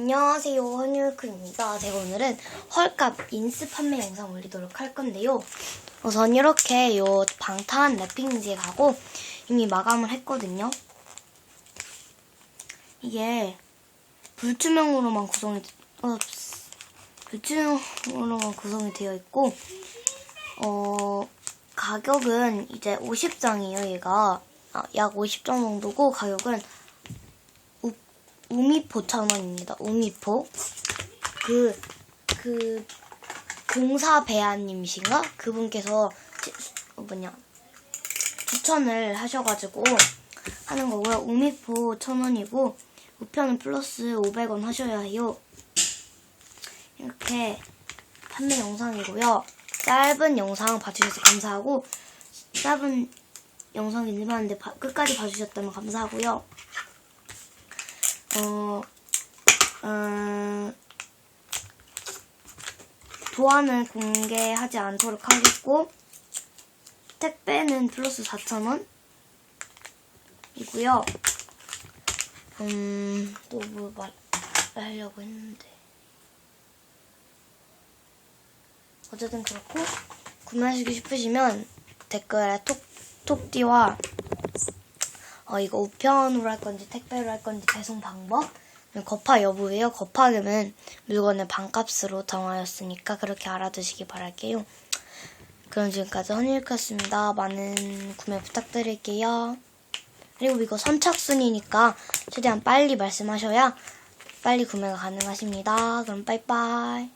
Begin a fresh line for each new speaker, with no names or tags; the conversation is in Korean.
안녕하세요 헌율크입니다. 제가 오늘은 헐값 인스 판매 영상 올리도록 할 건데요. 우선 이렇게 요 방탄 랩핑지에 가고 이미 마감을 했거든요. 이게 불투명으로만 구성이 어, 불투명으로만 구성이 되어 있고 어 가격은 이제 50장이에요. 얘가 아, 약 50장 정도고 가격은 우, 우미포 천 원입니다. 우미포. 그, 그, 공사배아님이신가? 그분께서, 치- 어, 뭐냐, 추천을 하셔가지고 하는 거고요. 우미포 천 원이고, 우편은 플러스 500원 하셔야 해요. 이렇게 판매 영상이고요. 짧은 영상 봐주셔서 감사하고, 짧은 영상이 일반인데 바- 끝까지 봐주셨다면 감사하고요. 어, 음, 도안은 공개하지 않도록 하겠고, 택배는 플러스 4,000원 이고요. 음, 또 뭐 말하려고 했는데. 어쨌든 그렇고, 구매하시고 싶으시면 댓글에 톡, 톡띠와 어, 이거 우편으로 할 건지 택배로 할 건지 배송 방법 거파 여부예요. 거파금은 물건을 반값으로 정하였으니까 그렇게 알아두시기 바랄게요. 그럼 지금까지 허니일크였습니다. 많은 구매 부탁드릴게요. 그리고 이거 선착순이니까 최대한 빨리 말씀하셔야 빨리 구매가 가능하십니다. 그럼 빠이빠이.